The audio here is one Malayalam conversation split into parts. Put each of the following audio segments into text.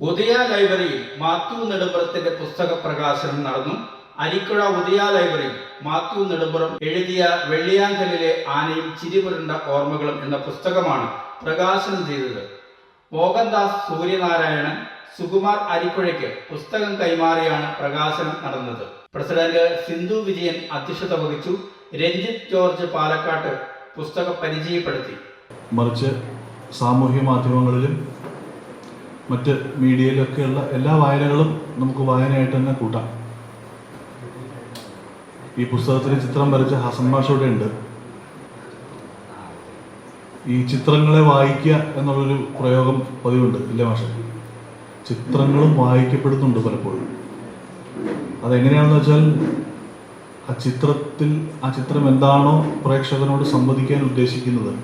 ഉദയ ലൈബ്രറിയിൽ മാത്യു നെടുമ്പുറത്തിന്റെ പുസ്തക പ്രകാശനം നടന്നു. അരിക്കുഴ ഉദയ ലൈബ്രറി മാത്യു നെടുമ്പുറം എഴുതിയ വെള്ളിയാങ്കലിലെ ആനയും ചിരിപുരണ്ട ഓർമ്മകളും എന്ന പുസ്തകമാണ് പ്രകാശനം ചെയ്തത്. മോഹൻദാസ് സൂര്യനാരായണൻ സുകുമാർ അരിക്കുഴയ്ക്ക് പുസ്തകം കൈമാറിയാണ് പ്രകാശനം നടന്നത്. പ്രസിഡന്റ് സിന്ധു വിജയൻ അധ്യക്ഷത വഹിച്ചു. രഞ്ജിത്ത് ജോർജ് പാലക്കാട്ട് പുസ്തകം പരിചയപ്പെടുത്തി. മറിച്ച് സാമൂഹ്യ മാധ്യമങ്ങളിലും മറ്റ് മീഡിയയിലൊക്കെയുള്ള എല്ലാ വായനകളും നമുക്ക് വായനയായിട്ട് തന്നെ കൂട്ടാം. ഈ പുസ്തകത്തിന് ചിത്രം വരച്ച ഹസൻ മാഷ് ഉണ്ട് ഈ ചിത്രങ്ങളെ വായിക്കുക എന്നുള്ളൊരു പ്രയോഗം പതിവുണ്ട് ഇല്ല മാഷ? ചിത്രങ്ങളും വായിക്കപ്പെടുന്നുണ്ട് പലപ്പോഴും. അതെങ്ങനെയാണെന്ന് വെച്ചാൽ ആ ചിത്രത്തിൽ ആ ചിത്രം എന്താണോ പ്രേക്ഷകനോട് സംവദിക്കാൻ ഉദ്ദേശിക്കുന്നത്.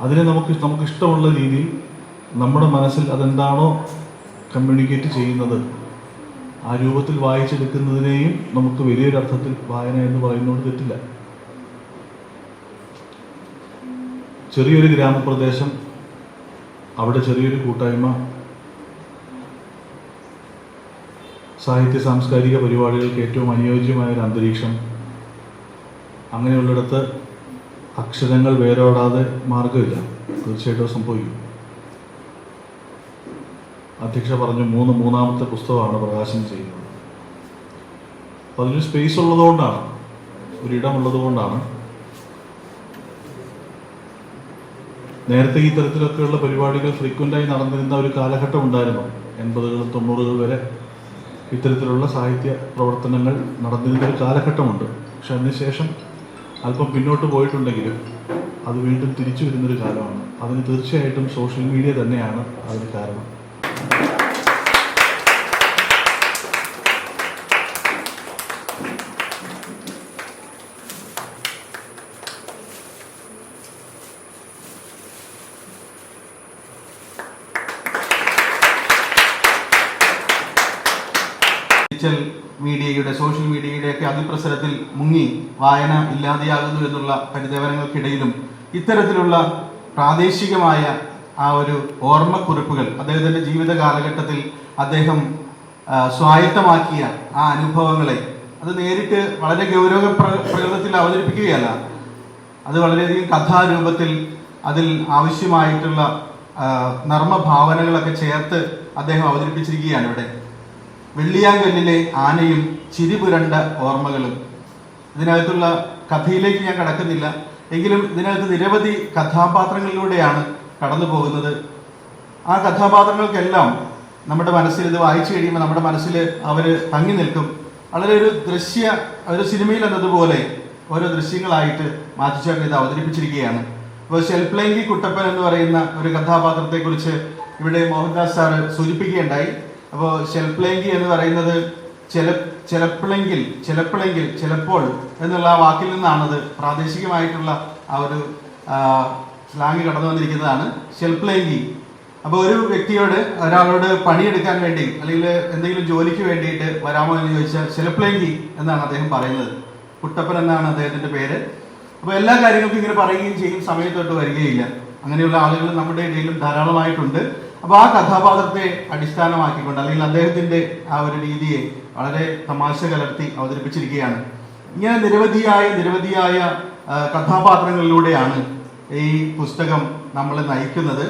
അതിനെ നമുക്ക് നമുക്ക് ഇഷ്ടമുള്ള രീതിയിൽ നമ്മുടെ മനസ്സിൽ അതെന്താണോ കമ്മ്യൂണിക്കേറ്റ് ചെയ്യുന്നത് ആ രൂപത്തിൽ വായിച്ചെടുക്കുന്നതിനെയും നമുക്ക് വലിയൊരർത്ഥത്തിൽ വായന എന്ന് പറയുന്നതുകൊണ്ട് തെറ്റില്ല. ചെറിയൊരു ഗ്രാമപ്രദേശം അവിടെ ചെറിയൊരു കൂട്ടായ്മ സാഹിത്യ സാംസ്കാരിക പരിപാടികൾക്ക് ഏറ്റവും അനുയോജ്യമായ ഒരു അന്തരീക്ഷം അങ്ങനെയുള്ളിടത്ത് അക്ഷരങ്ങൾ വേരോടാതെ മാർഗമില്ല തീർച്ചയായിട്ടും സംഭവിക്കും. അധ്യക്ഷ പറഞ്ഞു മൂന്ന് മൂന്നാമത്തെ പുസ്തകമാണ് പ്രകാശനം ചെയ്യുന്നത്. അതിന് സ്പേസ് ഉള്ളതുകൊണ്ടാണ് ഒരിടമുള്ളത് കൊണ്ടാണ് നേരത്തെ ഈ തരത്തിലൊക്കെയുള്ള പരിപാടികൾ ഫ്രീക്വന്റായി നടന്നിരുന്ന ഒരു കാലഘട്ടം ഉണ്ടായിരുന്നു. എൺപതുകൾ തൊണ്ണൂറുകൾ വരെ ഇത്തരത്തിലുള്ള സാഹിത്യ പ്രവർത്തനങ്ങൾ നടന്നിരുന്ന ഒരു കാലഘട്ടമുണ്ട്. പക്ഷെ അതിനുശേഷം അല്പം പിന്നോട്ട് പോയിട്ടുണ്ടെങ്കിലും അത് വീണ്ടും തിരിച്ചു വരുന്നൊരു കാലമാണ്. അതിന് തീർച്ചയായിട്ടും സോഷ്യൽ മീഡിയ തന്നെയാണ് അതിന് കാരണം. ഡിജിറ്റൽ മീഡിയയുടെ സോഷ്യൽ മീഡിയയുടെയൊക്കെ അതിപ്രസരത്തിൽ മുങ്ങി വായന ഇല്ലാതെയാകുന്നു എന്നുള്ള പരിദേവനങ്ങൾക്കിടയിലും ഇത്തരത്തിലുള്ള പ്രാദേശികമായ ആ ഒരു ഓർമ്മക്കുറിപ്പുകൾ അദ്ദേഹത്തിന്റെ ജീവിത കാലഘട്ടത്തിൽ അദ്ദേഹം സ്വായത്തമാക്കിയ ആ അനുഭവങ്ങളെ അത് നേരിട്ട് വളരെ ഗൗരവ പ്ര- പ്രകൃതത്തിൽ അവതരിപ്പിക്കുകയല്ല. അത് വളരെയധികം കഥാരൂപത്തിൽ അതിൽ ആവശ്യമായിട്ടുള്ള നർമ്മഭാവനകളൊക്കെ ചേർത്ത് അദ്ദേഹം അവതരിപ്പിച്ചിരിക്കുകയാണ് ഇവിടെ. വെള്ളിയാങ്കല്ലിലെ ആനയും ചിരിപുരണ്ട ഓർമ്മകളും. ഇതിനകത്തുള്ള കഥയിലേക്ക് ഞാൻ കടക്കുന്നില്ല. എങ്കിലും ഇതിനകത്ത് നിരവധി കഥാപാത്രങ്ങളിലൂടെയാണ് കടന്നു പോകുന്നത്. ആ കഥാപാത്രങ്ങൾക്കെല്ലാം നമ്മുടെ മനസ്സിൽ ഇത് വായിച്ചു കഴിയുമ്പോൾ നമ്മുടെ മനസ്സിൽ അവർ തങ്ങി നിൽക്കും. വളരെ ഒരു ദൃശ്യ ഒരു സിനിമയിൽ എന്നതുപോലെ ഓരോ ദൃശ്യങ്ങളായിട്ട് മാധുചേട്ടൻ ഇത് അവതരിപ്പിച്ചിരിക്കുകയാണ്. അപ്പോൾ ഷെൽപ്ലേങ്കി കുട്ടപ്പൻ എന്ന് പറയുന്ന ഒരു കഥാപാത്രത്തെക്കുറിച്ച് ഇവിടെ മോഹൻദാസ് സാറ് സൂചിപ്പിക്കുകയുണ്ടായി. അപ്പോൾ ഷെൽപ്ലേങ്കി എന്ന് പറയുന്നത് ചില ചിലപ്പോഴെങ്കിൽ ചിലപ്പോഴെങ്കിൽ ചിലപ്പോൾ എന്നുള്ള വാക്കിൽ നിന്നാണത് പ്രാദേശികമായിട്ടുള്ള ആ ഒരു സ്ലാങ് കടന്നു വന്നിരിക്കുന്നതാണ് ശെൽപ്ലേങ്കി അപ്പോൾ ഒരു വ്യക്തിയോട് ഒരാളോട് പണിയെടുക്കാൻ വേണ്ടി അല്ലെങ്കിൽ എന്തെങ്കിലും ജോലിക്ക് വേണ്ടിയിട്ട് വരാമോ എന്ന് ചോദിച്ചാൽ ശെൽപ്ലേങ്കി എന്നാണ് അദ്ദേഹം പറയുന്നത്. കുട്ടപ്പൻ എന്നാണ് അദ്ദേഹത്തിന്റെ പേര്. അപ്പോൾ എല്ലാ കാര്യങ്ങൾക്കും ഇങ്ങനെ പറയുകയും ചെയ്യും സമയത്തോട്ട് വരികയില്ല. അങ്ങനെയുള്ള ആളുകൾ നമ്മുടെ ഇടയിലും ധാരാളമായിട്ടുണ്ട്. അപ്പോൾ ആ കഥാപാത്രത്തെ അടിസ്ഥാനമാക്കിക്കൊണ്ട് അല്ലെങ്കിൽ അദ്ദേഹത്തിന്റെ ആ ഒരു രീതിയെ വളരെ തമാശ കലർത്തി അവതരിപ്പിച്ചിരിക്കുകയാണ്. ഇങ്ങനെ നിരവധിയായ നിരവധിയായ കഥാപാത്രങ്ങളിലൂടെയാണ് ഈ പുസ്തകം നമ്മളെ നയിക്കുന്നത്.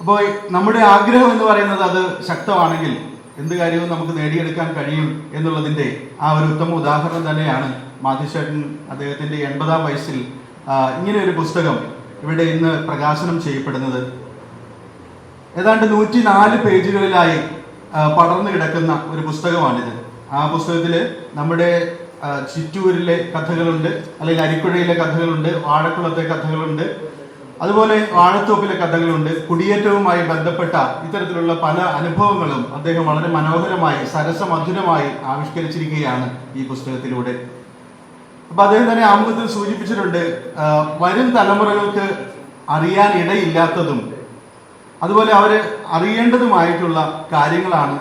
അപ്പോൾ നമ്മുടെ ആഗ്രഹം എന്ന് പറയുന്നത് അത് ശക്തമാണെങ്കിൽ എന്ത് കാര്യവും നമുക്ക് നേടിയെടുക്കാൻ കഴിയും എന്നുള്ളതിന്റെ ആ ഒരു ഉത്തമ ഉദാഹരണം തന്നെയാണ് മാധുശേഖൻ അദ്ദേഹത്തിന്റെ എൺപതാം വയസ്സിൽ ഇങ്ങനെ ഒരു പുസ്തകം ഇവിടെ ഇന്ന് പ്രകാശനം ചെയ്യപ്പെടുന്നത്. ഏതാണ്ട് നൂറ്റി നാല് പേജുകളിലായി പടർന്നു കിടക്കുന്ന ഒരു പുസ്തകമാണിത്. ആ പുസ്തകത്തിൽ നമ്മുടെ ചിറ്റൂരിലെ കഥകളുണ്ട് അല്ലെങ്കിൽ അരിക്കുഴയിലെ കഥകളുണ്ട് വാഴക്കുളത്തെ കഥകളുണ്ട് അതുപോലെ വാഴത്തോപ്പിലെ കഥകളുണ്ട്. കുടിയേറ്റവുമായി ബന്ധപ്പെട്ട ഇത്തരത്തിലുള്ള പല അനുഭവങ്ങളും അദ്ദേഹം വളരെ മനോഹരമായി സരസമധുരമായി ആവിഷ്കരിച്ചിരിക്കുകയാണ് ഈ പുസ്തകത്തിലൂടെ. അപ്പൊ അദ്ദേഹം തന്നെ ആമുഖത്തിൽ സൂചിപ്പിച്ചിട്ടുണ്ട് വരും തലമുറകൾക്ക് അറിയാൻ ഇടയില്ലാത്തതും അതുപോലെ അവർ അറിയേണ്ടതുമായിട്ടുള്ള കാര്യങ്ങളാണ്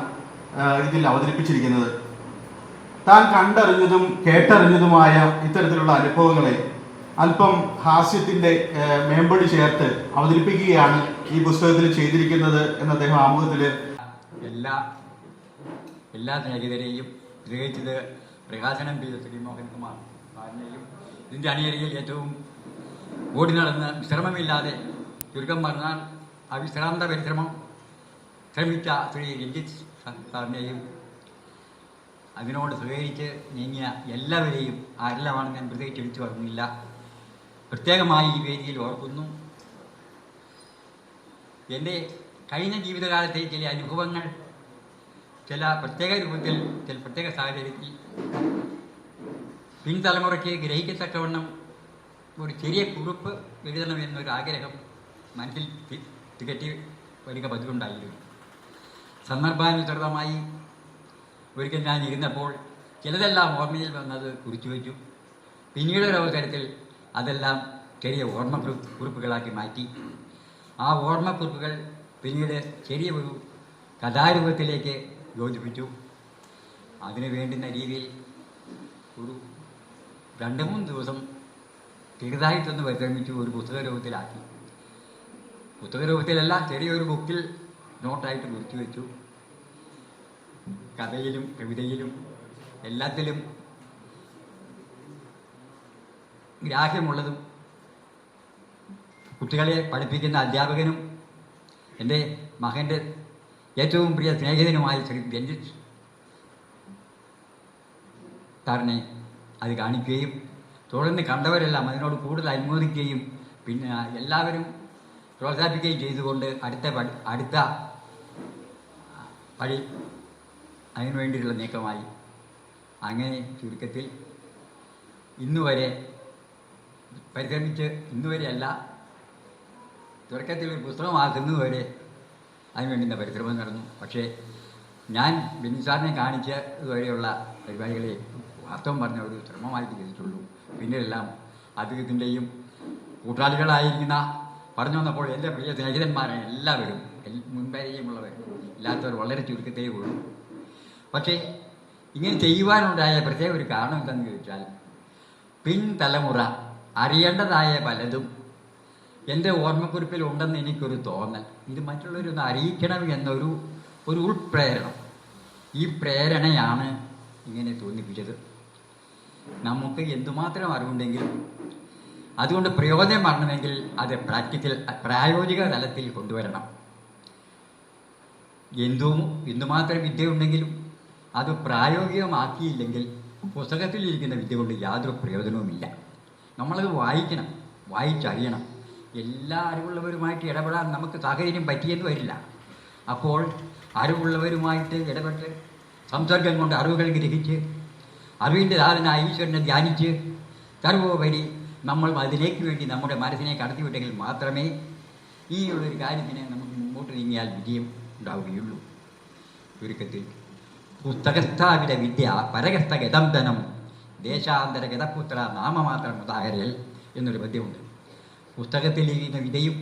ഇതിൽ അവതരിപ്പിച്ചിരിക്കുന്നത്. താൻ കണ്ടറിഞ്ഞതും കേട്ടറിഞ്ഞതുമായ ഇത്തരത്തിലുള്ള അനുഭവങ്ങളെ അല്പം ഹാസ്യത്തിന്റെ മേമ്പടി ചേർത്ത് അവതരിപ്പിക്കുകയാണ് ഈ പുസ്തകത്തിൽ ചെയ്തിരിക്കുന്നത് എന്ന് അദ്ദേഹം ആമുഖത്തിൽ എല്ലാ എല്ലാ സ്നേഹിതരെയും പ്രത്യേകിച്ചത് പ്രകാശനം ചെയ്ത ശ്രീ മോഹൻകുമാർ സാറിനെയും ഇതിന്റെ അണിയരികിൽ ഏറ്റവും ഓടി നടന്ന് വിശ്രമമില്ലാതെ ചുരുക്കം പറഞ്ഞാൽ അവിശ്രാന്ത പരിശ്രമം ശ്രമിച്ച ശ്രീ രഞ്ജിത്ത് സാറിനെയും അതിനോട് സഹകരിച്ച് നീങ്ങിയ എല്ലാവരെയും ആരെല്ലാമാണ് ഞാൻ പ്രത്യേകിച്ച് എടുത്തു പറഞ്ഞില്ല. പ്രത്യേകമായി ഈ വേദിയിൽ ഓർക്കുന്നു. എന്റെ കഴിഞ്ഞ ജീവിതകാലത്തെ ചില അനുഭവങ്ങൾ ചില പ്രത്യേക രൂപത്തിൽ ചില പ്രത്യേക സാഹചര്യത്തിൽ പിൻതലമുറയ്ക്ക് ഗ്രഹിക്കത്തക്കവണ്ണം ഒരു ചെറിയ കുറിപ്പ് എഴുതണമെന്നൊരു ആഗ്രഹം മനസ്സിൽ തികറ്റി വരിക പതിവുണ്ടായിരുന്നു. സന്ദർഭാനുസൃതമായി ഒരിക്കൽ ഞാൻ ഇരുന്നപ്പോൾ ചിലതെല്ലാം ഓർമ്മയിൽ വന്നത് കുറിച്ചു വെച്ചു. പിന്നീട് ഒരു അവസരത്തിൽ അതെല്ലാം ചെറിയ ഓർമ്മ കുറി- കുറിപ്പുകളാക്കി മാറ്റി. ആ ഓർമ്മക്കുറിപ്പുകൾ പിന്നീട് ചെറിയ ഒരു കഥാരൂപത്തിലേക്ക് യോജിപ്പിച്ചു. അതിനു വേണ്ടുന്ന രീതിയിൽ ഒരു രണ്ട് മൂന്ന് ദിവസം ചെറുതായിട്ടൊന്ന് പരിശ്രമിച്ചു ഒരു പുസ്തക രൂപത്തിലാക്കി പുസ്തക രൂപത്തിലല്ല ചെറിയൊരു ബുക്കിൽ നോട്ടായിട്ട് കുറിച്ചു വെച്ചു. കഥയിലും കവിതയിലും എല്ലാത്തിലും ഗ്രാഹ്യമുള്ളതും കുട്ടികളെ പഠിപ്പിക്കുന്ന അധ്യാപകനും എന്റെ മകന്റെ ഏറ്റവും പ്രിയ സ്നേഹിതനുമായ ശ്രീ രഞ്ജിത്ത് സാറിനെ അത് കാണിക്കുകയും തുടർന്ന് കണ്ടവരെല്ലാം അതിനോട് കൂടുതൽ അനുമോദിക്കുകയും പിന്നെ എല്ലാവരും പ്രോത്സാഹിപ്പിക്കുകയും ചെയ്തുകൊണ്ട് അടുത്ത പടി അടുത്ത പടി അതിനു വേണ്ടിയിട്ടുള്ള നീക്കമായി. അങ്ങനെ ചുരുക്കത്തിൽ ഇന്നുവരെ പരിശ്രമിച്ച് ഇന്നുവരെയല്ല തുടക്കത്തിൽ ഒരു പുസ്തകമാക്കുന്നതുവരെ അതിന് വേണ്ടുന്ന പരിശ്രമം നടന്നു. പക്ഷേ ഞാൻ ബിനിസാറിനെ കാണിച്ച ഇതുവരെയുള്ള പരിപാടികളെ വാസ്തവം പറഞ്ഞ ഒരു ശ്രമമായിട്ട് ചെയ്തിട്ടുള്ളൂ. പിന്നീടെല്ലാം അദ്ദേഹത്തിന്റെയും കൂട്ടാളികളായിരിക്കുന്ന പറഞ്ഞു വന്നപ്പോൾ എന്റെ പ്രിയ സ്നേഹിതന്മാരെ എല്ലാവരും മുൻപരിചയമുള്ളവർ ഇല്ലാത്തവർ വളരെ ചുരുക്കത്തേ ഉള്ളൂ. പക്ഷേ ഇങ്ങനെ ചെയ്യുവാനുണ്ടായ പ്രത്യേക ഒരു കാരണം എന്താണെന്ന് ചോദിച്ചാൽ പിൻതലമുറ അറിയേണ്ടതായ പലതും എന്റെ ഓർമ്മക്കുറിപ്പിൽ ഉണ്ടെന്ന് എനിക്കൊരു തോന്നൽ. ഇത് മറ്റുള്ളവരൊന്ന് അറിയിക്കണം എന്നൊരു ഒരു ഉൾപ്രേരണം. ഈ പ്രേരണയാണ് ഇങ്ങനെ തോന്നിപ്പിച്ചത്. നമുക്ക് എന്തുമാത്രം അറിവുണ്ടെങ്കിലും അതുകൊണ്ട് പ്രയോജനം വരണമെങ്കിൽ അത് പ്രാക്ടിക്കൽ പ്രായോഗിക തലത്തിൽ കൊണ്ടുവരണം. എന്തും എന്തുമാത്രം വിദ്യ ഉണ്ടെങ്കിലും അത് പ്രായോഗികമാക്കിയില്ലെങ്കിൽ പുസ്തകത്തിലിരിക്കുന്ന വിദ്യ കൊണ്ട് യാതൊരു പ്രയോജനവുമില്ല. നമ്മളത് വായിക്കണം വായിച്ചറിയണം. എല്ലാ അറിവുള്ളവരുമായിട്ട് ഇടപെടാൻ നമുക്ക് സാഹചര്യം പറ്റിയെന്ന് വരില്ല. അപ്പോൾ അറിവുള്ളവരുമായിട്ട് ഇടപെട്ട് സംസർഗം കൊണ്ട് അറിവുകൾ ഗ്രഹിച്ച് അറിവിന്റെ ധാരണ ഈശ്വരനെ ധ്യാനിച്ച് സർവോപരി നമ്മൾ അതിലേക്ക് വേണ്ടി നമ്മുടെ മനസ്സിനെ കടത്തിവിട്ടെങ്കിൽ മാത്രമേ ഈ ഒരു കാര്യത്തിനെ നമുക്ക് മുമ്പോട്ട് നീങ്ങിയാൽ വിജയം ഉണ്ടാവുകയുള്ളൂ. ചുരുക്കത്തിൽ പുസ്തകസ്ഥാപിത വിദ്യ പരകസ്ഥ ധനം ദേശാന്തര ഗതപുത്ര നാമമാത്രം ഉദാഹരൽ എന്നൊരു പദ്യമുണ്ട്. പുസ്തകത്തിലിരിക്കുന്ന വിധയും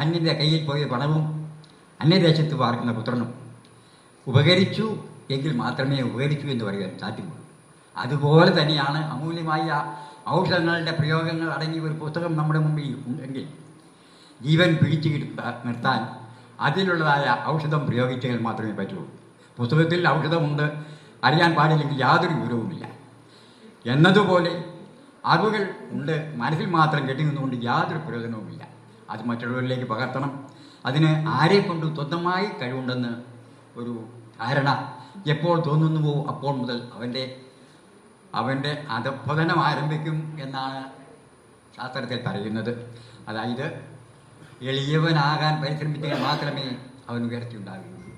അന്യന്റെ കയ്യിൽ പോയ പണവും അന്യദേശത്ത് പാർക്കുന്ന പുത്രനും ഉപകരിച്ചു എങ്കിൽ മാത്രമേ ഉപകരിച്ചു എന്ന് പറയാൻ സാധ്യമുള്ളൂ. അതുപോലെ തന്നെയാണ് അമൂല്യമായ ഔഷധങ്ങളുടെ പ്രയോഗങ്ങൾ അടങ്ങിയ ഒരു പുസ്തകം നമ്മുടെ മുമ്പിൽ ഉണ്ടെങ്കിൽ ജീവൻ പിടിച്ചു നിർത്താൻ അതിലുള്ളതായ ഔഷധം പ്രയോഗിച്ചാൽ മാത്രമേ പറ്റുള്ളൂ പുസ്തകത്തിൽ ഔഷധമുണ്ട്. അറിയാൻ പാടില്ലെങ്കിൽ യാതൊരു വിവരവുമില്ല. എന്നതുപോലെ അറിവുകൾ ഉണ്ട്. മനസ്സിൽ മാത്രം കെട്ടി നിന്നുകൊണ്ട് യാതൊരു പ്രയോജനവുമില്ല. അത് മറ്റുള്ളവരിലേക്ക് പകർത്തണം. അതിന് ആരെ കൊണ്ട് സ്വന്തമായി കഴിവുണ്ടെന്ന് ഒരു ധാരണ എപ്പോൾ തോന്നുന്നുവോ അപ്പോൾ മുതൽ അവന്റെ അവന്റെ അധപ്പതനം ആരംഭിക്കും എന്നാണ് ശാസ്ത്രത്തിൽ പറയുന്നത്. അതായത് എളിയവനാകാൻ പരിശ്രമിച്ചെങ്കിൽ മാത്രമേ അവൻ ഉയർച്ചയുണ്ടാകുകയുള്ളൂ.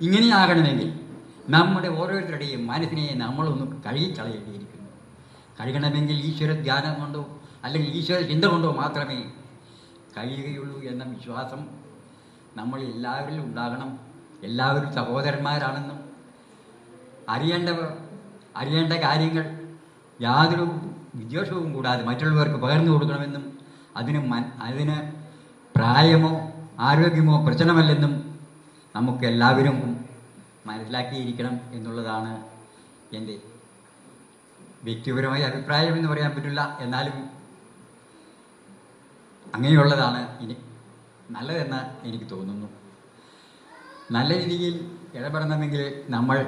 ഇങ്ങനെയാകണമെങ്കിൽ നമ്മുടെ ഓരോരുത്തരുടെയും മനസ്സിനെ നമ്മളൊന്ന് കഴുകിക്കളയേണ്ടിയിരിക്കുന്നു കഴുകണമെങ്കിൽ ഈശ്വര ധ്യാനം കൊണ്ടോ അല്ലെങ്കിൽ ഈശ്വര ചിന്ത കൊണ്ടോ മാത്രമേ കഴിയുകയുള്ളൂ എന്ന വിശ്വാസം നമ്മൾ എല്ലാവരിലും ഉണ്ടാകണം. എല്ലാവരും സഹോദരന്മാരാണെന്നും അറിയേണ്ടവർ അറിയേണ്ട കാര്യങ്ങൾ യാതൊരു വിദ്വേഷവും കൂടാതെ മറ്റുള്ളവർക്ക് പകർന്നു കൊടുക്കണമെന്നും അതിന് മൻ അതിന് പ്രായമോ ആരോഗ്യമോ പ്രശ്നമല്ലെന്നും നമുക്ക് എല്ലാവരും മനസ്സിലാക്കിയിരിക്കണം എന്നുള്ളതാണ് എന്റെ വ്യക്തിപരമായ അഭിപ്രായം എന്ന് പറയാൻ പറ്റില്ല. എന്നാലും അങ്ങനെയുള്ളതാണ് ഇനി നല്ലതെന്ന് എനിക്ക് തോന്നുന്നു. നല്ല രീതിയിൽ ഇടപെടണമെങ്കിൽ നമ്മൾ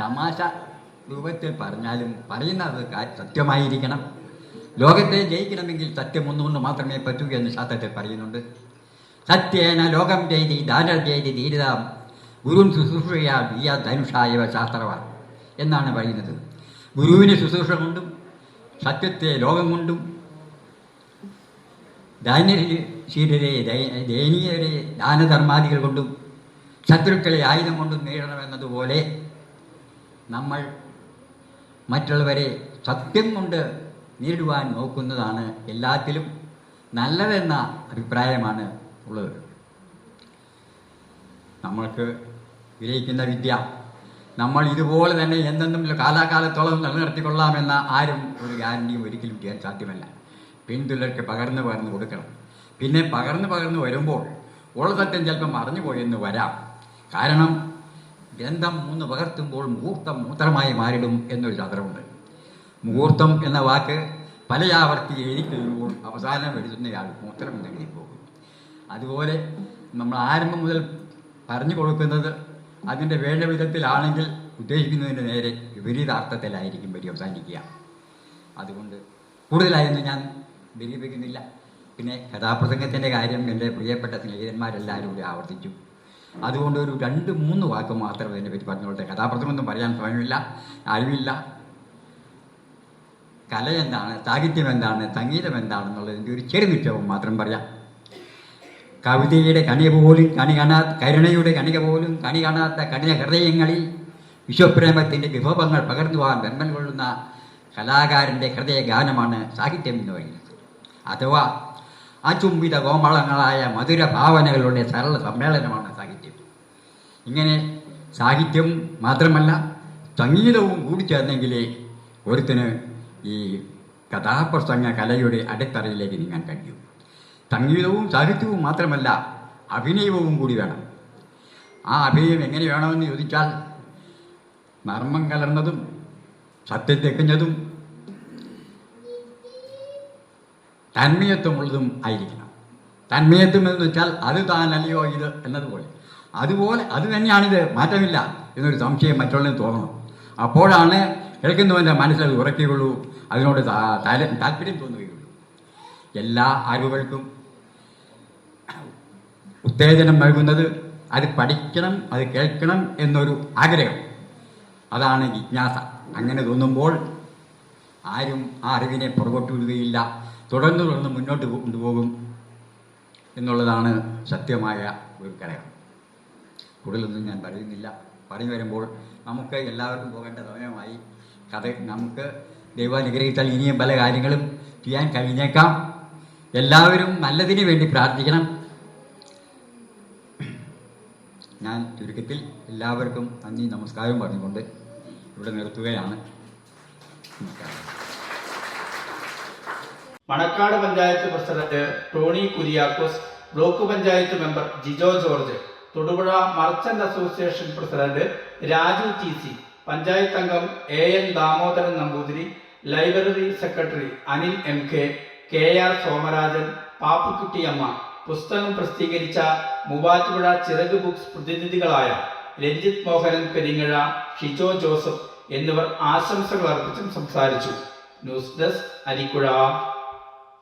തമാശ രൂപത്തിൽ പറഞ്ഞാലും പറയുന്നത് സത്യമായിരിക്കണം. ലോകത്തെ ജയിക്കണമെങ്കിൽ സത്യം ഒന്നുകൊണ്ട് മാത്രമേ പറ്റൂ എന്ന് ശാസ്ത്രത്തിൽ പറയുന്നുണ്ട്. സത്യേന ലോകം ജയിതി ദാനം ജയിതി ധീരതാം. ഗുരുൻ ശുശ്രൂഷയാ വിയ ധനുഷായവ ശാസ്ത്രവാൻ എന്നാണ് പറയുന്നത്. ഗുരുവിന് ശുശ്രൂഷ കൊണ്ടും സത്യത്തെ ലോകം കൊണ്ടും ദാനശീലരെ ദയനീയരെ ദാനധർമാദികൾ കൊണ്ടും ശത്രുക്കളെ ആയുധം കൊണ്ടും നേടണമെന്നതുപോലെ നമ്മൾ മറ്റുള്ളവരെ സത്യം കൊണ്ട് നേരിടുവാൻ നോക്കുന്നതാണ് എല്ലാത്തിലും നല്ലതെന്ന അഭിപ്രായമാണ് ഉള്ളത്. നമ്മൾക്ക് വിജയിക്കുന്ന വിദ്യ നമ്മൾ ഇതുപോലെ തന്നെ എന്തെന്നും കാലാകാലത്തോളം നിലനിർത്തിക്കൊള്ളാമെന്ന ആരും ഒരു ഗ്യാരണ്ടിയും ഒരിക്കലും ചെയ്യാൻ സാധ്യമല്ല. പിന്തുടർക്ക് പകർന്നു പകർന്നു കൊടുക്കണം. പിന്നെ പകർന്നു പകർന്നു വരുമ്പോൾ ഉള്ള സത്യം ചിലപ്പം മറഞ്ഞു പോയെന്ന് വരാം. കാരണം ഗന്ധം മൂന്ന് പകർത്തുമ്പോൾ മുഹൂർത്തം മൂത്രമായി മാറിടും എന്നൊരു ശാസ്ത്രമുണ്ട് മുഹൂർത്തം എന്ന വാക്ക് പലയാവർത്തി എഴുതി കഴിയുമ്പോൾ അവസാനം എഴുതുന്നയാൾ മൂത്രം എന്നെഴുതി പോകും. അതുപോലെ നമ്മൾ ആരംഭം മുതൽ പറഞ്ഞു കൊടുക്കുന്നത് അതിന്റെ വേണ്ട വിധത്തിലാണെങ്കിൽ ഉദ്ദേശിക്കുന്നതിന് നേരെ വിപരീതാർത്ഥത്തിലായിരിക്കും വരി അവസാനിക്കുക അതുകൊണ്ട് കൂടുതലായൊന്നും ഞാൻ ദീപിക്കുന്നില്ല പിന്നെ കഥാപ്രസംഗത്തിന്റെ കാര്യം എന്റെ പ്രിയപ്പെട്ട സ്നേഹിതന്മാരെല്ലാവരും കൂടി ആവർത്തിച്ചു. അതുകൊണ്ട് ഒരു രണ്ട് മൂന്ന് വാക്ക് മാത്രമേ അതിനെ പറ്റി പറഞ്ഞോട്ടെ. കഥാപ്രസംഗമൊന്നും പറയാൻ സമയമില്ല അറിവില്ല കല എന്താണ് സാഹിത്യം എന്താണ് സംഗീതം എന്താണെന്നുള്ളതിന്റെ ഒരു ചെറുനിക്ഷേപം മാത്രം പറയാം. കവിതയുടെ കണിക പോലും കണി കാണാ കരുണയുടെ കണിക പോലും കണി കാണാത്ത കഠിന ഹൃദയങ്ങളിൽ വിശ്വപ്രേമത്തിന്റെ വിഭവങ്ങൾ പകർന്നു പോകാൻ വെമ്പൽ കൊള്ളുന്ന കലാകാരന്റെ ഹൃദയ ഗാനമാണ് സാഹിത്യം എന്ന് പറയുന്നത്. അഥവാ അചുംബിത കോമളങ്ങളായ മധുര ഭാവനകളുടെ സരള സമ്മേളനമാണ് സാഹിത്യം. ഇങ്ങനെ സാഹിത്യം മാത്രമല്ല സംഗീതവും കൂടി ചേർന്നെങ്കിലേ ഒരുത്തിന് ഈ കഥാപ്രസംഗ കലയുടെ അടിത്തറയിലേക്ക് നീങ്ങാൻ കഴിയൂ. സംഗീതവും സാഹിത്യവും മാത്രമല്ല അഭിനയവും കൂടി വേണം. ആ അഭിനയം എങ്ങനെ വേണമെന്ന് ചോദിച്ചാൽ മർമ്മം കലർന്നതും സത്യം തെക്കുന്നതും തന്മയത്വമുള്ളതും ആയിരിക്കണം. തന്മയത്വം എന്ന് വെച്ചാൽ അത് താനല്ലയോ ഇത് എന്നതുപോലെ. അതുപോലെ അത് തന്നെയാണിത്. മാറ്റമില്ല എന്നൊരു സംശയം മറ്റുള്ളവരും തോന്നണം. അപ്പോഴാണ് കേൾക്കുന്നവന്റെ മനസ്സിലത് ഉറക്കുകയുള്ളൂ അതിനോട് താല്പര്യം തോന്നുകയുള്ളൂ. എല്ലാ അറിവുകൾക്കും ഉത്തേജനം നൽകുന്നത് അത് പഠിക്കണം അത് കേൾക്കണം എന്നൊരു ആഗ്രഹം. അതാണ് ജിജ്ഞാസ. അങ്ങനെ തോന്നുമ്പോൾ ആരും ആ അറിവിനെ പുറകോട്ട് വിടുകയില്ല തുടർന്ന് തുടർന്ന് മുന്നോട്ട് കൊണ്ടുപോകും എന്നുള്ളതാണ് സത്യമായ ഒരു ഘടകം കൂടുതലൊന്നും ഞാൻ പറയുന്നില്ല. പറഞ്ഞു വരുമ്പോൾ നമുക്ക് എല്ലാവർക്കും പോകേണ്ട സമയമായി. കഥ നമുക്ക് ദൈവാനുഗ്രഹിച്ചാൽ ഇനിയും പല കാര്യങ്ങളും ചെയ്യാൻ കഴിഞ്ഞേക്കാം. എല്ലാവരും നല്ലതിന് വേണ്ടി പ്രാർത്ഥിക്കണം. ഞാൻ ചുരുക്കത്തിൽ എല്ലാവർക്കും നന്ദി നമസ്കാരം പറഞ്ഞുകൊണ്ട് ഇവിടെ നിർത്തുകയാണ്. Manakkad panchayat president Tony Kuriakose block panchayat member Jijo George Thodupuzha merchant association president Raju T C panchayat അംഗം A N Damodaran Namboothiri library secretary Anil M K K R Somarajan Pappukuttiyamma പുസ്തകം പ്രസിദ്ധീകരിച്ച മൂവാറ്റുപുഴ ചിറക് ബുക്സ് പ്രതിനിധികളായ രഞ്ജിത്ത് മോഹനൻ പെരിങ്ങഴ ഷിജോ ജോസഫ് എന്നിവർ ആശംസകൾ അർപ്പിച്ചും സംസാരിച്ചു. News desk Arikkuzha.